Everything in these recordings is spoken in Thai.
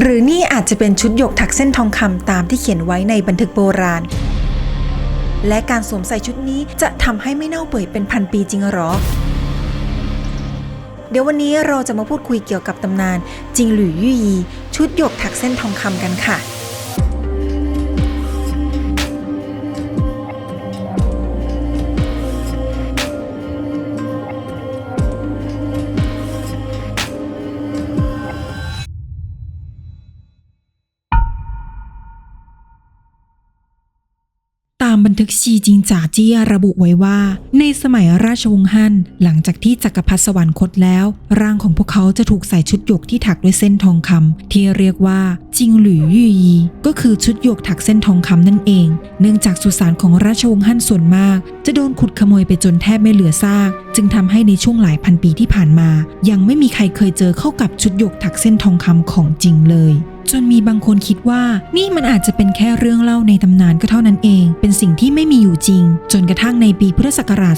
หรือนี่อาจจะเป็นชุดหยกถักเส้นทองคำตามที่เขียนไว้ในบันทึกโบราณ และการสวมใส่ชุดนี้จะทำให้ไม่เน่าเปื่อยเป็นพันปีจริงหรอ เดี๋ยววันนี้เราจะมาพูดคุยเกี่ยวกับตำนาน จิงหลุยยี่ยี ชุดหยกถักเส้นทองคำกันค่ะามบันทึกชีจิงจ่าเจี้ยระบุไว้ว่า ในสมัยราชวงศ์ฮั่นหลังจากที่จักรพรรดิสวรรคตแล้ว ร่างของพวกเขาจะถูกใส่ชุดหยกที่ถักด้วยเส้นทองคำที่เรียกว่าจิงหลุยยี่ยีก็คือชุดหยกถักเส้นทองคำนั่นเอง เนื่องจากสุสานของราชวงศ์ฮั่นส่วนมาก จะโดนขุดขโมยไปจนแทบไม่เหลือซาก จึงทำให้ในช่วงหลายพันปีที่ผ่านมา ยังไม่มีใครเคยเจอเข้ากับชุดหยกถักเส้นทองคำของจริงเลยจนมีบางคนคิดว่านี่มันอาจจะเป็นแค่เรื่องเล่าในตำนานก็เท่านั้นเอง เป็นสิ่งที่ไม่มีอยู่จริง จนกระทั่งในปีพุทธศักราช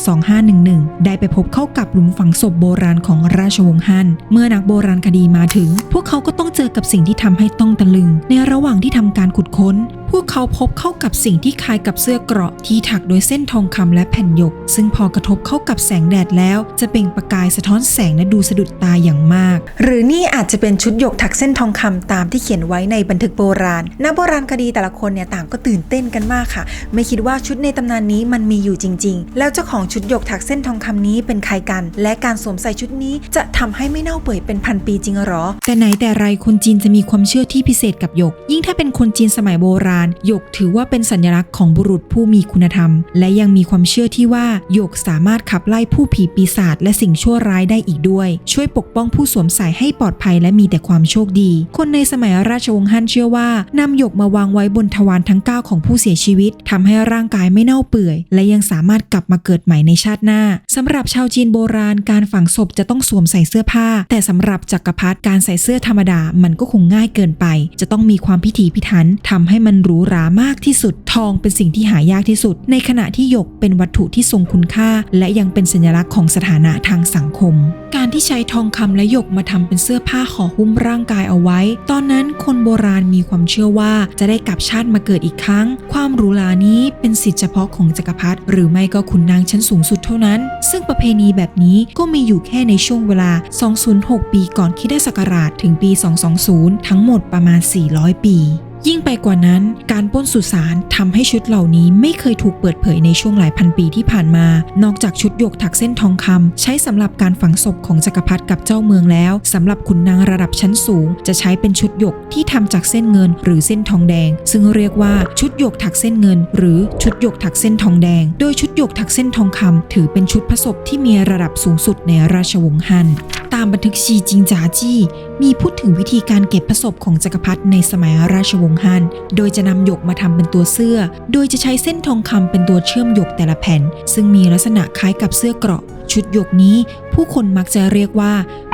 2511 ได้ไปพบเข้ากับหลุมฝังศพโบราณของราชวงศ์ฮั่น เมื่อนักโบราณคดีมาถึง พวกเขาก็ต้องเจอกับสิ่งที่ทำให้ต้องตะลึง ในระหว่างที่ทำการขุดค้น พวกเขาพบเข้ากับสิ่งที่คล้ายกับเสื้อเกราะที่ถักโดยเส้นทองคำและแผ่นหยก ซึ่งพอกระทบเข้ากับแสงแดดแล้ว จะเปล่งประกายสะท้อนแสงและดูสะดุดตาอย่างมาก หรือนี่อาจจะเป็นชุดหยกถักเส้นทองคำตามที่เขียนไว้ในบันทึกโบราณนักโบราณคดีแต่ละคนเนี่ยต่างก็ตื่นเต้นกันมากค่ะ ไม่คิดว่าชุดในตำนานนี้มันมีอยู่จริง ๆ แล้วเจ้าของชุดหยกถักเส้นทองคำนี้เป็นใครกัน และการสวมใส่ชุดนี้จะทำให้ไม่เน่าเปื่อยเป็นพันปีจริงหรอ แต่ไหนแต่ไรคนจีนจะมีความเชื่อที่พิเศษกับหยก ยิ่งถ้าเป็นคนจีนสมัยโบราณหยกถือว่าเป็นสัญลักษณ์ของบุรุษผู้มีคุณธรรม และยังมีความเชื่อที่ว่าหยกสามารถขับไล่ผู้ผีปีศาจและสิ่งชั่วร้ายได้อีกด้วย ช่วยปกป้องผู้สวมใส่ให้ปลอดภัยและมีแต่ความโชคดี คนในสมัยราชวงศ์ฮั่นเชื่อว่านำหยกมาวางไว้บนทวารทั้ง 9 ของผู้เสียชีวิตทำให้ร่างกายไม่เน่าเปื่อย และยังสามารถกลับมาเกิดใหม่ในชาติหน้าสำหรับชาวจีนโบราณการฝังศพจะต้องสวมใส่เสื้อผ้า แต่สำหรับจักรพรรดิการใส่เสื้อธรรมดามันก็คงง่ายเกินไป จะต้องมีความพิถีพิถันทำให้มันหรูหรามากที่สุด ทองเป็นสิ่งที่หายากที่สุด ในขณะที่หยกเป็นวัตถุที่ทรงคุณค่า และยังเป็นสัญลักษณ์ของสถานะทางสังคม ที่ใช้ทองคำและหยกมาทำเป็นเสื้อผ้าห่อหุ้มร่างกายเอาไว้ ตอนนั้นคนโบราณมีความเชื่อว่าจะได้กลับชาติมาเกิดอีกครั้ง ความหรูหรานี้เป็นสิทธิเฉพาะของจักรพรรดิหรือไม่ก็ขุนนางชั้นสูงสุดเท่านั้น ซึ่งประเพณีแบบนี้ก็มีอยู่แค่ในช่วงเวลา 206 ปีก่อนคิดศักราชถึงปี 220 ทั้งหมดประมาณ 400 ปี ยิ่งไปกว่านั้น การป้นสุสานทำให้ชุดเหล่านี้ไม่เคยถูกเปิดเผยในช่วงหลายพันปีที่ผ่านมา นอกจากชุดหยกถักเส้นทองคำใช้สำหรับการฝังศพของจักรพรรดิกับเจ้าเมืองแล้วสำหรับขุนนางระดับชั้นสูง จะใช้เป็นชุดหยกที่ทำจากเส้นเงิน หรือเส้นทองแดง ซึ่งเรียกว่าชุดหยกถักเส้นเงิน หรือชุดหยกถักเส้นทองแดง โดยชุดหยกถักเส้นทองคำถือเป็นชุดผสมที่มีระดับสูงสุดในราชวงศ์ฮั่นตามบันทึกชีจิงจาจี้มีพูดถึงวิธีการเก็บผสมของจักรพรรดิในสมัยราชวงศ์ฮั่น โดยจะนำหยกมาทำเป็นตัวเสื้อ โดยจะใช้เส้นทองคำเป็นตัวเชื่อมหยกแต่ละแผ่น ซึ่งมีลักษณะคล้ายกับเสื้อเกราะ ชุดหยกนี้ ผู้คนมักจะเรียกว่า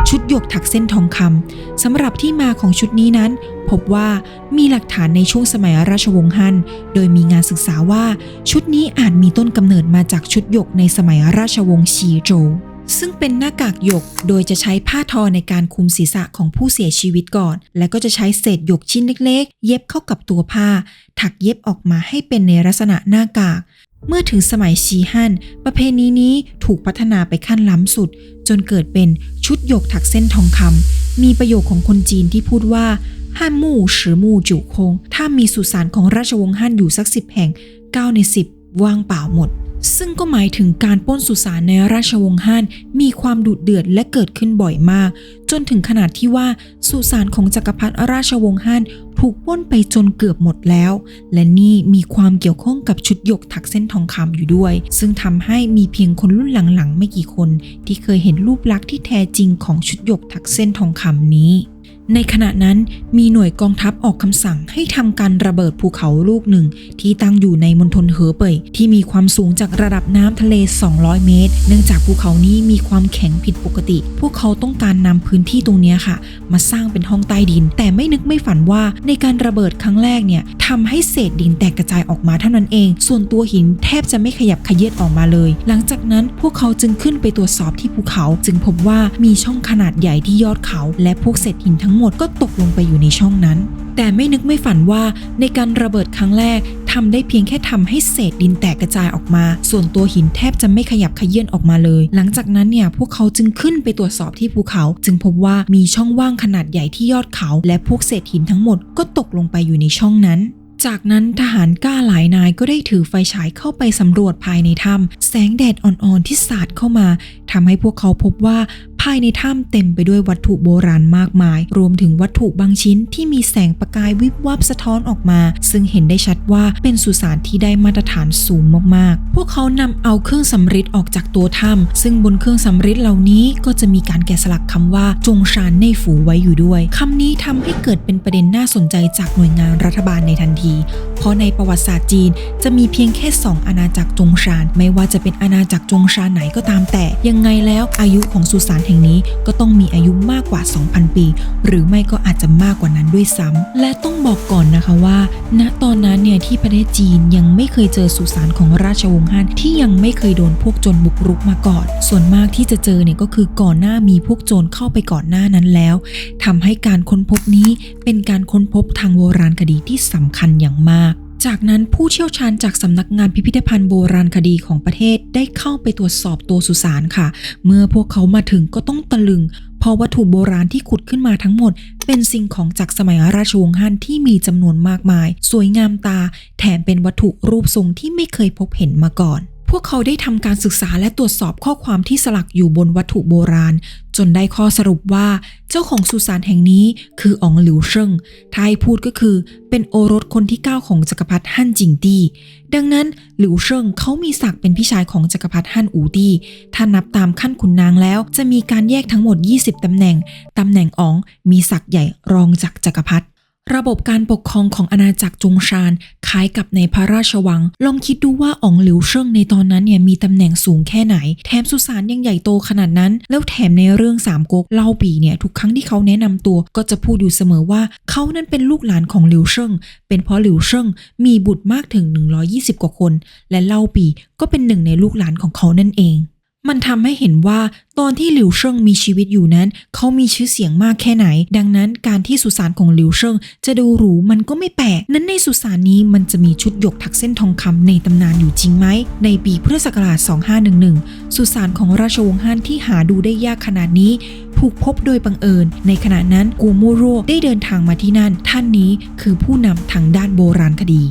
ชุดหยกถักเส้นทองคำสำหรับที่มาของชุดนี้นั้น พบว่ามีหลักฐานในช่วงสมัยราชวงศ์ฮั่น โดยมีงานศึกษาว่าชุดนี้อาจมีต้นกำเนิดมาจากชุดหยกในสมัยราชวงศ์ชีโจว ซึ่งเป็นหน้ากากหยก โดยจะใช้ผ้าทอในการคลุมศีรษะของผู้เสียชีวิตก่อน และก็จะใช้เศษหยกชิ้นเล็กๆ เย็บเข้ากับตัวผ้า ถักเย็บออกมาให้เป็นในลักษณะหน้ากาก เมื่อถึงสมัยชีฮั่น ประเพณีนี้ถูกพัฒนาไปขั้นล้ำสุด จนเกิดเป็นชุดหยกถักเส้นทองคำ มีประโยคของคนจีนที่พูดว่าฮั่นมู่สือมู่จุคง ถ้ามีสุสานของราชวงศ์ฮั่นอยู่สักสิบแห่ง 9 ใน 10 ว่างเปล่าหมด ซึ่งก็หมายถึงการป้นสุสานในราชวงศ์ฮั่นมีความดุเดือดและเกิดขึ้นบ่อยมาก จนถึงขนาดที่ว่าสุสานของจักรพรรดิราชวงศ์ฮั่นถูกป้นไปจนเกือบหมดแล้ว และนี่มีความเกี่ยวข้องกับชุดหยกถักเส้นทองคำอยู่ด้วย ซึ่งทำให้มีเพียงคนรุ่นหลังๆ ไม่กี่คน ที่เคยเห็นรูปลักษณ์ที่แท้จริงของชุดหยกถักเส้นทองคำนี้ ในขณะนั้นมีหน่วยกองทัพออกคำสั่งให้ทำการระเบิดภูเขาลูกหนึ่ง ที่ตั้งอยู่ในมณฑลเหอเป่ยที่มีความสูงจากระดับน้ำทะเล 200 เมตร เนื่องจากภูเขานี้มีความแข็งผิดปกติ พวกเขาต้องการนำพื้นที่ตรงนี้ค่ะ มาสร้างเป็นห้องใต้ดิน แต่ไม่นึกไม่ฝันว่าในการระเบิดครั้งแรกเนี่ยทำให้เศษดินแตกกระจายออกมาเท่านั้นเอง ส่วนตัวหินแทบจะไม่ขยับขยืดออกมาเลย หลังจากนั้นพวกเขาจึงขึ้นไปตรวจสอบที่ภูเขา จึงพบว่ามีช่องขนาดใหญ่ที่ยอดเขา และพวกเศษหินทั้งงหมดก็ตกลงไปอยู่ในช่องนั้น แต่ไม่นึกไม่ฝันว่าในการระเบิดครั้งแรกทำได้เพียงแค่ทำให้เศษดินแตกกระจายออกมา ส่วนตัวหินแทบจะไม่ขยับขยื่นออกมาเลย หลังจากนั้นเนี่ยพวกเขาจึงขึ้นไปตรวจสอบที่ภูเขา จึงพบว่ามีช่องว่างขนาดใหญ่ที่ยอดเขา และพวกเศษหินทั้งหมดก็ตกลงไปอยู่ในช่องนั้นจากนั้นทหารกล้าหลายนายก็ได้ถือไฟฉายเข้าไปสำรวจภายในถ้ำแสงแดดอ่อนๆที่สาดเข้ามาทำให้พวกเขาพบว่า ภายในถ้ำเต็มไปด้วยวัตถุโบราณมากมาย รวมถึงวัตถุบางชิ้นที่มีแสงประกายวิบวับสะท้อนออกมา ซึ่งเห็นได้ชัดว่าเป็นสุสานที่ได้มาตรฐานสูงมากๆ พวกเขานำเอาเครื่องสำริดออกจากตัวถ้ำซึ่งบนเครื่องสำริดเหล่านี้ก็จะมีการแกะสลักคำว่าจงชานในฝูไว้อยู่ด้วยคำนี้ทำให้เกิดเป็นประเด็นน่าสนใจจากหน่วยงานรัฐบาลในทันที เพราะในประวัติศาสตร์จีนจะมีเพียงแค่ 2 อาณาจักรจงชาน ไม่ว่าจะเป็นอาณาจักรจงชานไหนก็ตามแต่ ยังไงแล้วอายุของสุสานแห่งนี้ก็ต้องมีอายุมากกว่า 2,000 ปี หรือไม่ก็อาจจะมากกว่านั้นด้วยซ้ำและต้องบอกก่อนนะคะว่า ณตอนนั้นเนี่ยที่ประเทศจีนยังไม่เคยเจอสุสานของราชวงศ์ฮั่นที่ยังไม่เคยโดนพวกโจรบุกรุกมาก่อน ส่วนมากที่จะเจอเนี่ยก็คือก่อนหน้ามีพวกโจรเข้าไปก่อนหน้านั้นแล้วทำให้การค้นพบนี้เป็นการค้นพบทางโบราณคดีที่สำคัญอย่างมาก จากนั้นผู้เชี่ยวชาญจากสำนักงานพิพิธภัณฑ์โบราณคดีของประเทศได้เข้าไปตรวจสอบตัวสุสานค่ะ เมื่อพวกเขามาถึงก็ต้องตะลึงเพราะวัตถุโบราณที่ขุดขึ้นมาทั้งหมด เป็นสิ่งของจากสมัยราชวงศ์ฮั่นที่มีจำนวนมากมาย สวยงามตา แถมเป็นวัตถุรูปทรงที่ไม่เคยพบเห็นมาก่อนพวกเขาได้ทำการศึกษาและตรวจสอบข้อความที่สลักอยู่บนวัตถุโบราณ จนได้ข้อสรุปว่าเจ้าของสุสานแห่งนี้คืออองหลิวเชิงถ้าให้พูดก็คือเป็นโอรสคนที่ 9 ของจักรพรรดิฮั่นจิงตี้ ดังนั้นหลิวเชิงเขามีศักดิ์เป็นพี่ชายของจักรพรรดิฮั่นอูตี้ ถ้านับตามขั้นขุนนางแล้ว จะมีการแยกทั้งหมด 20 ตำแหน่ง ตำแหน่งอองมีศักดิ์ใหญ่รองจากจักรพรรดิ ระบบการปกครองของอาณาจักรจงชานคล้ายกับในพระราชวัง ลองคิดดูว่าอ๋องหลิวเชิงในตอนนั้นเนี่ยมีตำแหน่งสูงแค่ไหน แถมสุสานยังใหญ่โตขนาดนั้น แล้วแถมในเรื่องสามก๊กเล่าปีเนี่ยทุกครั้งที่เขาแนะนำตัว ก็จะพูดอยู่เสมอว่าเขานั้นเป็นลูกหลานของหลิวเชิงเป็นเพราะหลิวเชิงมีบุตรมากถึง 120 กว่าคน และเล่าปีก็เป็นหนึ่งในลูกหลานของเขานั่นเอง มันทำให้เห็นว่าตอนที่หลิวเชิงมีชีวิตอยู่นั้น เขามีชื่อเสียงมากแค่ไหน ดังนั้นการที่สุสานของหลิวเชิงจะดูหรูมันก็ไม่แปลก นั้นในสุสานนี้มันจะมีชุดหยกถักเส้นทองคำในตำนานอยู่จริงไหม ในปีพุทธศักราช 2511 สุสานของราชวงศ์ฮั่นที่หาดูได้ยากขนาดนี้ ถูกพบโดยบังเอิญ ในขณะนั้นกูโมโรได้เดินทางมาที่นั่น ท่านนี้คือผู้นำทางด้านโบราณคดี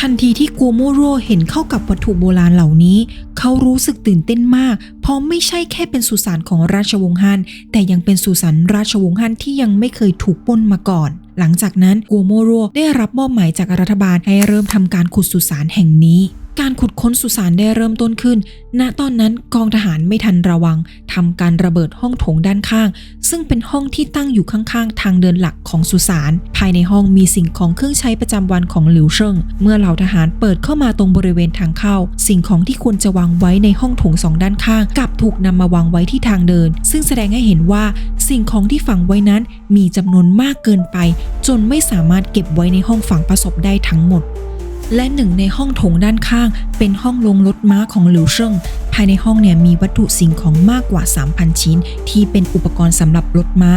ทันทีที่กัวโมโรเห็นเข้ากับวัตถุโบราณเหล่านี้ เขารู้สึกตื่นเต้นมาก เพราะไม่ใช่แค่เป็นสุสานของราชวงศ์ฮั่นแต่ยังเป็นสุสานราชวงศ์ฮั่นที่ยังไม่เคยถูกปล้นมาก่อน หลังจากนั้นกัวโมโรได้รับมอบหมายจากรัฐบาลให้เริ่มทำการขุดสุสานแห่งนี้ การขุดค้นสุสานได้เริ่มต้นขึ้น ณ ตอนนั้นกองทหารไม่ทันระวังทำการระเบิดห้องโถงด้านข้าง ซึ่งเป็นห้องที่ตั้งอยู่ข้างๆ ทางเดินหลักของสุสาน ภายในห้องมีสิ่งของเครื่องใช้ประจำวันของหลิวเชิง เมื่อเหล่าทหารเปิดเข้ามาตรงบริเวณทางเข้า สิ่งของที่ควรจะวางไว้ในห้องโถงสองด้านข้างกลับถูกนำมาวางไว้ที่ทางเดิน ซึ่งแสดงให้เห็นว่าสิ่งของที่ฝังไว้นั้นมีจำนวนมากเกินไป จนไม่สามารถเก็บไว้ในห้องฝังประศพได้ทั้งหมด และหนึ่งในห้องโถงด้านข้าง เป็นห้องลงรถม้าของหลิวเชิงภายในห้องเนี่ยมีวัตถุสิ่งของมากกว่า 3,000 ชิ้น ที่เป็นอุปกรณ์สำหรับรถม้า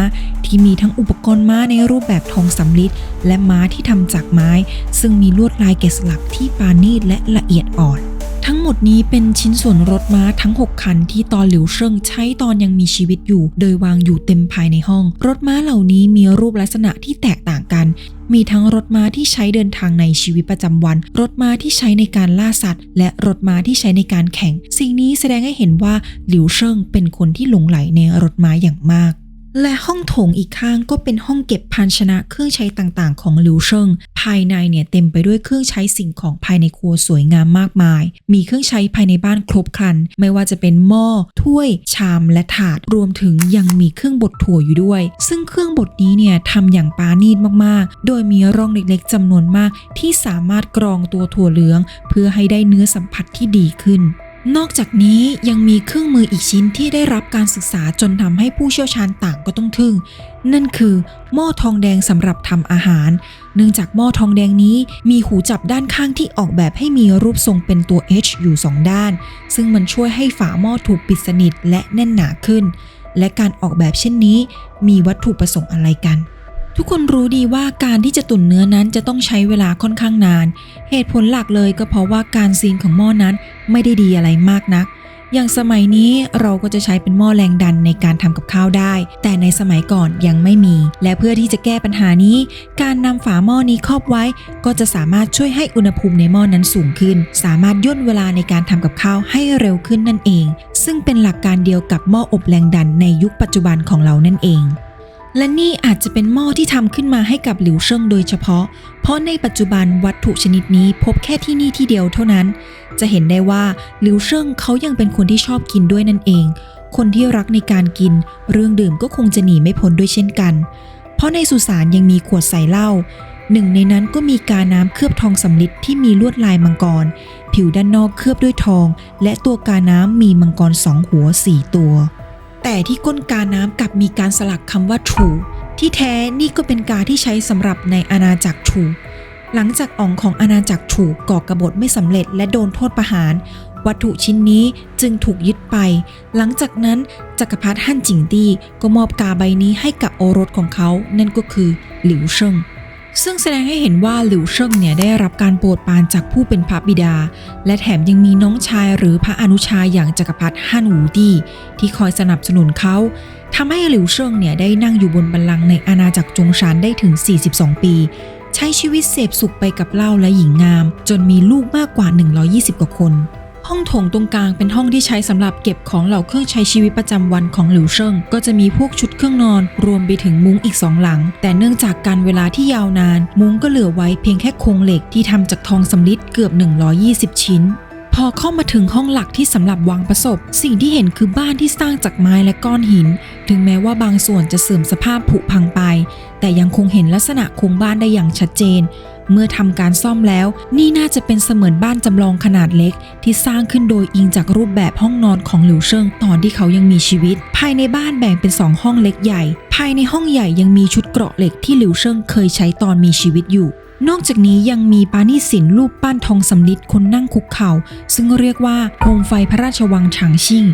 ที่มีทั้งอุปกรณ์ม้าในรูปแบบทองสำริดและม้าที่ทำจากไม้ ซึ่งมีลวดลายแกะสลักที่ปราณีตและละเอียดอ่อน ทั้งหมดนี้เป็นชิ้นส่วนรถม้าทั้ง 6 คันที่ตอนหลิวเชิงใช้ตอนยังมีชีวิตอยู่ โดยวางอยู่เต็มภายในห้อง รถม้าเหล่านี้มีรูปลักษณะที่แตกต่างกัน มีทั้งรถม้าที่ใช้เดินทางในชีวิตประจำวัน รถม้าที่ใช้ในการล่าสัตว์ และรถม้าที่ใช้ในการแข่ง สิ่งนี้แสดงให้เห็นว่าหลิวเชิงเป็นคนที่หลงไหลในรถม้าอย่างมาก และห้องโถงอีกข้างก็เป็นห้องเก็บภาชนะเครื่องใช้ต่างๆ ของหลิวเชิง ภายในเนี่ยเต็มไปด้วยเครื่องใช้สิ่งของภายในครัวสวยงามมากมาย มีเครื่องใช้ภายในบ้านครบครัน ไม่ว่าจะเป็นหม้อ ถ้วย ชาม และถาด รวมถึงยังมีเครื่องบดถั่วอยู่ด้วย ซึ่งเครื่องบดนี้เนี่ยทำอย่างปราณีตมากๆ โดยมีร่องเล็กๆจำนวนมาก ที่สามารถกรองตัวถั่วเหลือง เพื่อให้ได้เนื้อสัมผัสที่ดีขึ้น นอกจากนี้ยังมีเครื่องมืออีกชิ้นที่ได้รับการศึกษาจนทำให้ผู้เชี่ยวชาญต่างก็ต้องทึ่ง นั่นคือ หม้อทองแดงสำหรับทำอาหาร เนื่องจากหม้อทองแดงนี้มีหูจับด้านข้างที่ออกแบบให้มีรูปทรงเป็นตัว H อยู่สองด้าน ซึ่งมันช่วยให้ฝาหม้อถูกปิดสนิทและแน่นหนาขึ้น และการออกแบบเช่นนี้ มีวัตถุประสงค์อะไรกัน ทุกคนรู้ดีว่าการที่จะตุ๋นเนื้อนั้นจะต้องใช้เวลาค่อนข้างนาน เหตุผลหลักเลยก็เพราะว่าการซีนของหม้อนั้นไม่ได้ดีอะไรมากนัก อย่างสมัยนี้เราก็จะใช้เป็นหม้อแรงดันในการทำกับข้าวได้ แต่ในสมัยก่อนยังไม่มี และเพื่อที่จะแก้ปัญหานี้ การนำฝาหม้อนี้ครอบไว้ ก็จะสามารถช่วยให้อุณหภูมิในหม้อนั้นสูงขึ้น สามารถย่นเวลาในการทำกับข้าวให้เร็วขึ้นนั่นเอง ซึ่งเป็นหลักการเดียวกับหม้ออบแรงดันในยุคปัจจุบันของเรานั่นเอง และนี่อาจจะเป็นหม้อที่ทำขึ้นมาให้กับหลิวเชิงโดยเฉพาะ เพราะในปัจจุบันวัตถุชนิดนี้พบแค่ที่นี่ที่เดียวเท่านั้น จะเห็นได้ว่าหลิวเชิงเขายังเป็นคนที่ชอบกินด้วยนั่นเอง คนที่รักในการกิน เรื่องดื่มก็คงจะหนีไม่พ้นด้วยเช่นกัน เพราะในสุสานยังมีขวดใส่เหล้าหนึ่งในนั้นก็มีกาน้ำเคลือบทองสำลิดที่มีลวดลายมังกร ผิวด้านนอกเคลือบด้วยทอง และตัวกาน้ำมีมังกรสองหัวสี่ตัว แต่ที่ก้นกาน้ำกลับมีการสลักคำว่าถูที่แท้นี่ก็เป็นกาที่ใช้สำหรับในอาณาจักรถูหลังจากอ่องของอาณาจักรถูก่อกระบฏไม่สำเร็จและโดนโทษประหาร วัตถุชิ้นนี้จึงถูกยึดไป หลังจากนั้นจักรพรรดิฮั่นจิงตี้ก็มอบกาใบนี้ให้กับโอรสของเขา นั่นก็คือหลิวเชิง ซึ่งแสดงให้เห็นว่าหลิวเชิงเนี่ยได้รับการโปรดปรานจากผู้เป็นพระบิดา และแถมยังมีน้องชายหรือพระอนุชายอย่างจักรพรรดิฮั่นหูดี้ที่คอยสนับสนุนเขาทำให้หลิวเชิงเนี่ยได้นั่งอยู่บนบัลลังก์ในอาณาจักรจงชานได้ถึง 42 ปี ใช้ชีวิตเสพสุขไปกับเหล้าและหญิงงาม จนมีลูกมากกว่า 120 กว่าคน ห้องโถงตรงกลางเป็นห้องที่ใช้สำหรับเก็บของเหล่าเครื่องใช้ชีวิตประจำวันของหลิวเชิงก็จะมีพวกชุดเครื่องนอน รวมไปถึงมุ้งอีกสองหลัง แต่เนื่องจากการเวลาที่ยาวนาน มุ้งก็เหลือไว้เพียงแค่โครงเหล็กที่ทำจากทองสำริดเกือบ 120 ชิ้นพอเข้ามาถึงห้องหลักที่สำหรับวางประสบ สิ่งที่เห็นคือบ้านที่สร้างจากไม้และก้อนหิน ถึงแม้ว่าบางส่วนจะเสื่อมสภาพผุพังไป แต่ยังคงเห็นลักษณะโครงบ้านได้อย่างชัดเจน เมื่อทำการซ่อมแล้วนี่น่าจะเป็นเสมือนบ้านจำลองขนาดเล็ก ที่สร้างขึ้นโดยอิงจากรูปแบบห้องนอนของหลิวเชิงตอนที่เขายังมีชีวิต ภายในบ้านแบ่งเป็นสองห้องเล็กใหญ่ ภายในห้องใหญ่ยังมีชุดเกราะเหล็กที่หลิวเชิงเคยใช้ตอนมีชีวิตอยู่ นอกจากนี้ยังมีปาณีศิลป์รูปปั้นทองสำลิดคนนั่งคุกเข่า ซึ่งเรียกว่าโคมไฟพระราชวังฉางชิ่ง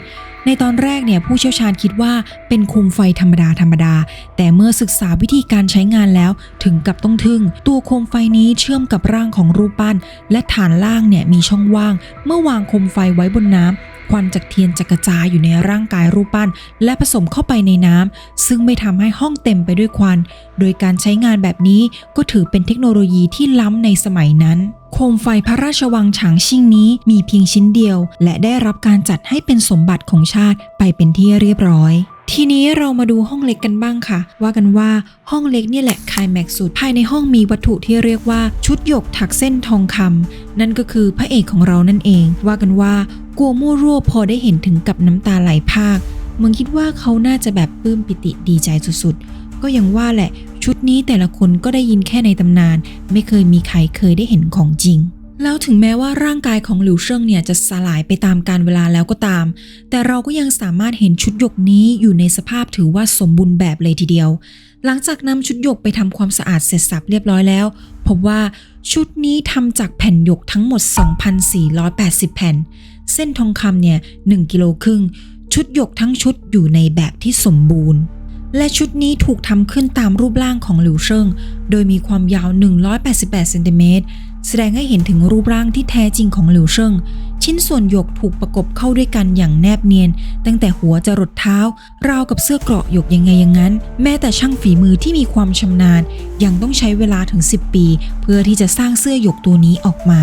ในตอนแรกเนี่ยผู้เชี่ยวชาญคิดว่าเป็นโคมไฟธรรมดาธรรมดา แต่เมื่อศึกษาวิธีการใช้งานแล้วถึงกับต้องทึ่ง ตัวโคมไฟนี้เชื่อมกับร่างของรูปปั้น และฐานล่างเนี่ยมีช่องว่าง เมื่อวางโคมไฟไว้บนน้ำ ควันจากเทียนจะกระจายอยู่ในร่างกายรูปปั้น และผสมเข้าไปในน้ำซึ่งไม่ทำให้ห้องเต็มไปด้วยควัน โดยการใช้งานแบบนี้ก็ถือเป็นเทคโนโลยีที่ล้ำในสมัยนั้น โคมไฟพระราชวังฉางชิ่งนี้มีเพียงชิ้นเดียว และได้รับการจัดให้เป็นสมบัติของชาติไปเป็นที่เรียบร้อย ทีนี้เรามาดูห้องเล็กกันบ้างค่ะ ว่ากันว่าห้องเล็กเนี่ยแหละคลายแม็กสุด ภายในห้องมีวัตถุที่เรียกว่าชุดหยกถักเส้นทองคำนั่นก็คือพระเอกของเรานั่นเอง ว่ากันว่ากัวมั่วรั่วพอได้เห็นถึงกับน้ำตาไหลพากมึงคิดว่าเขาน่าจะแบบปลื้มปิติดีใจสุดๆ ก็ยังว่าแหละชุดนี้แต่ละคนก็ได้ยินแค่ในตำนาน ไม่เคยมีใครเคยได้เห็นของจริง แล้วถึงแม้ว่าร่างกายของหลิวเชิงเนี่ยจะสลายไปตามกาลเวลาแล้วก็ตาม แต่เราก็ยังสามารถเห็นชุดหยกนี้อยู่ในสภาพถือว่าสมบูรณ์แบบเลยทีเดียว หลังจากนำชุดหยกไปทำความสะอาดเสร็จสับเรียบร้อยแล้ว พบว่าชุดนี้ทำจากแผ่นหยกทั้งหมด 2,480 แผ่น เส้นทองคำเนี่ย1กิโลครึ่ง ชุดหยกทั้งชุดอยู่ในแบบที่สมบูรณ์และชุดนี้ถูกทำขึ้นตามรูปร่างของหลิวเชิง โดยมีความยาว 188 เซนติเมตร แสดงให้เห็นถึงรูปร่างที่แท้จริงของหลิวเชิง ชิ้นส่วนหยกถูกประกบเข้าด้วยกันอย่างแนบเนียน ตั้งแต่หัวจรดเท้า ราวกับเสื้อเกราะหยกยังไงอย่างนั้น แม้แต่ช่างฝีมือที่มีความชำนาญ ยังต้องใช้เวลาถึง 10 ปี เพื่อที่จะสร้างเสื้อหยกตัวนี้ออกมา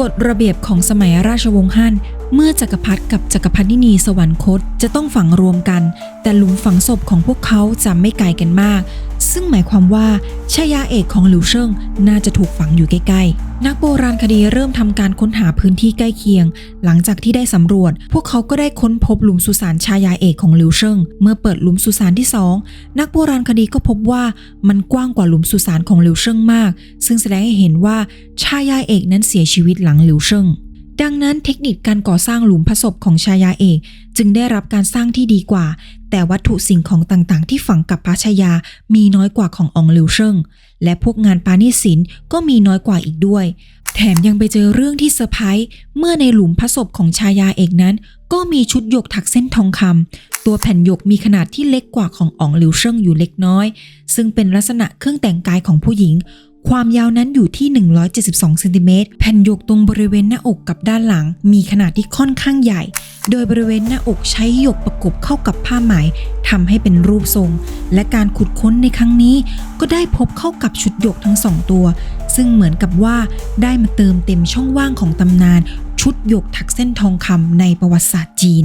กฎระเบียบของสมัยราชวงศ์ฮั่น เมื่อจักรพรรดิกับจักรพรรดินีสวรรคตจะต้องฝังรวมกัน แต่หลุมฝังศพของพวกเขาจะไม่ไกลกันมาก ซึ่งหมายความว่าชายาเอกของหลิวเชิงน่าจะถูกฝังอยู่ใกล้ๆ นักโบราณคดีเริ่มทำการค้นหาพื้นที่ใกล้เคียง หลังจากที่ได้สำรวจ พวกเขาก็ได้ค้นพบหลุมสุสานชายาเอกของหลิวเชิง เมื่อเปิดหลุมสุสานที่สองนักโบราณคดีก็พบว่ามันกว้างกว่าหลุมสุสานของหลิวเชิงมาก ซึ่งแสดงให้เห็นว่าชายาเอกนั้นเสียชีวิตหลังหลิวเชิง ดังนั้นเทคนิคการก่อสร้างหลุมพระศพของชายาเอกจึงได้รับการสร้างที่ดีกว่า แต่วัตถุสิ่งของต่างๆ ที่ฝังกับพระชายามีน้อยกว่าของอองหลิวเชิงและพวกงานปาณิศิลป์ก็มีน้อยกว่าอีกด้วย แถมยังไปเจอเรื่องที่เซอร์ไพรส์เมื่อในหลุมพระศพของชายาเอกนั้น ก็มีชุดหยกถักเส้นทองคตัวแผ่นหยกมีขนาดที่เล็กกว่าของอองหลิวเชิงอยู่เล็กน้อย ซึ่งเป็นลักษณะเครื่องแต่งกายของผู้หญิง ความยาวนั้นอยู่ที่ 172เซนติเมตรแผ่นหยกตรงบริเวณหน้าอกกับด้านหลัง มีขนาดที่ค่อนข้างใหญ่ โดยบริเวณหน้าอกใช้หยกประกบเข้ากับผ้าไหมทำให้เป็นรูปทรง และการขุดค้นในครั้งนี้ ก็ได้พบเข้ากับชุดหยกทั้งสองตัว ซึ่งเหมือนกับว่าได้มาเติมเต็มช่องว่างของตำนาน ชุดหยกถักเส้นทองคำในประวัติศาสตร์จีน